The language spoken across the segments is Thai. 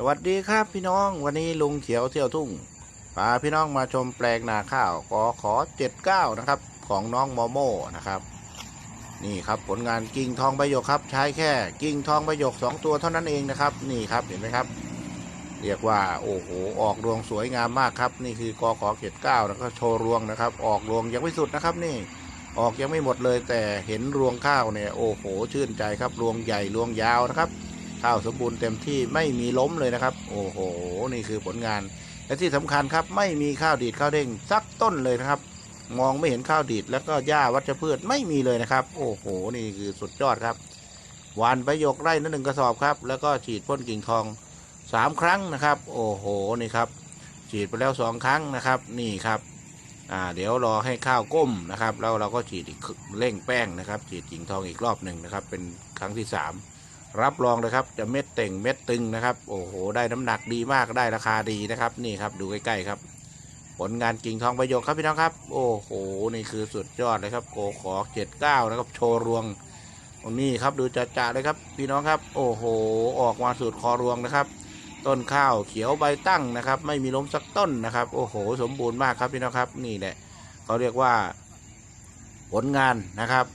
สวัสดีครับพี่น้องวันนี้ลุงเขียวเที่ยวทุ่งพาพี่น้องมาชมแปลงนาข้าวกอขอเจ็ดเก้านะครับของน้องโมโม่นะครับ นี่ครับผลงานกิ่งทองใบหยกครับ ใช้แค่กิ่งทองใบหยกสองตัวเท่านั้นเองนะครับ นี่ครับเห็นไหมครับ เรียกว่าโอ้โหออกรวงสวยงามมากครับ นี่คือกอขอเจ็ดเก้าแล้วก็โชว์รวงนะครับ ออกรวงยังไม่สุดนะครับนี่ออกยังไม่หมดเลยแต่เห็นรวงข้าวเนี่ยโอ้โหชื่นใจครับรวงใหญ่รวงยาวนะครับ ข้าวสมบูรณ์เต็มที่ไม่มีล้มเลยนะครับ โอ้โห นี่คือผลงาน และที่สำคัญครับ ไม่มีข้าวดีดข้าวเด้งสักต้นเลยนะครับ มองไม่เห็นข้าวดีดแล้วก็หญ้าวัชพืชไม่มีเลยนะครับ โอ้โห นี่คือสุดยอดครับหวานประโยคไร่นั้นหนึ่งกระสอบครับ แล้วก็ฉีดพ่นกิ่งทองสามครั้งนะครับ โอ้โห นี่ครับ ฉีดไปแล้วสองครั้งนะครับ นี่ครับอ่าเดี๋ยวรอให้ข้าวก้มนะครับ แล้วเราก็ฉีดอีกเร่งแป้งนะครับ ฉีดกิ่งทองอีกรอบหนึ่งนะครับ เป็นครั้งที่สาม รับรองเลยครับจะเม็ดเต่งเม็ดตึงนะครับ โอ้โห ได้น้ำหนักดีมากได้ราคาดีนะครับ นี่ครับดูใกล้ๆครับ ผลงานกิ่งทองประโยคครับพี่น้องครับ โอ้โห นี่คือสุดยอดเลยครับ โกขอเจ็ดเก้านะครับโชว์รวงนี่ครับดูจ่าๆเลยครับ พี่น้องครับ โอ้โห ออกมาสุดคอรวงนะครับ ต้นข้าวเขียวใบตั้งนะครับ ไม่มีล้มสักต้นนะครับ โอ้โห สมบูรณ์มากครับพี่น้องครับ นี่แหละเขาเรียกว่า ผลงานนะครับ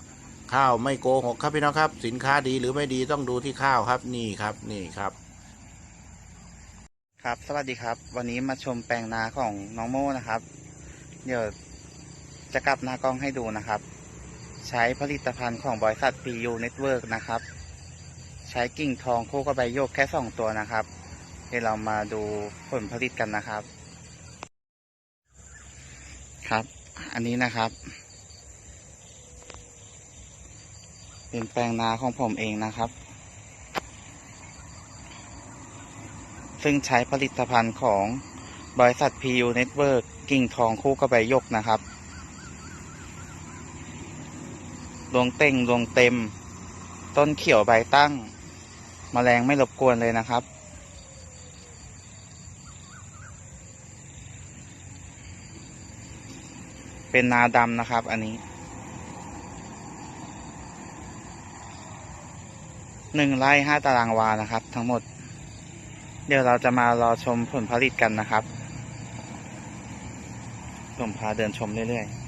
ข้าวไม่โกหกครับพี่น้องครับ สินค้าดีหรือไม่ดีต้องดูที่ข้าวครับนี่ครับนี่ครับ ครับสวัสดีครับ วันนี้มาชมแปลงนาของน้องโม่นะครับ เดี๋ยวจะกลับหน้ากล้องให้ดูนะครับ ใช้ผลิตภัณฑ์ของบริษัท PU Network นะครับ ใช้กิ่งทองคู่กับใบโยกแค่สองตัวนะครับเดี๋ยวเรามาดูผลผลิตกันนะครับ ครับ อันนี้นะครับ เป็นแปลงนาของผมเองนะครับ ซึ่งใช้ผลิตภัณฑ์ของบริษัท PU Network กิ่งทองคู่กับใบยกนะครับดวงเต่งดวงเต็ม ต้นเขียวใบตั้งมแมลงไม่รบกวนเลยนะครับ เป็นนาดำนะครับอันนี้ หนึ่งไร่ห้าตารางวานะครับ ทั้งหมด เดี๋ยวเราจะมารอชมผลผลิตกันนะครับผมพาเดินชมเรื่อยๆ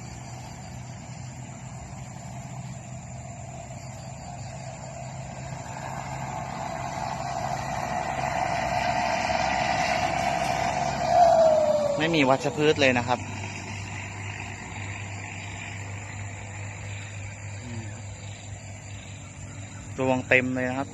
ไม่มีวัชพืชเลยนะครับ รวงเต็มเลยนะครับ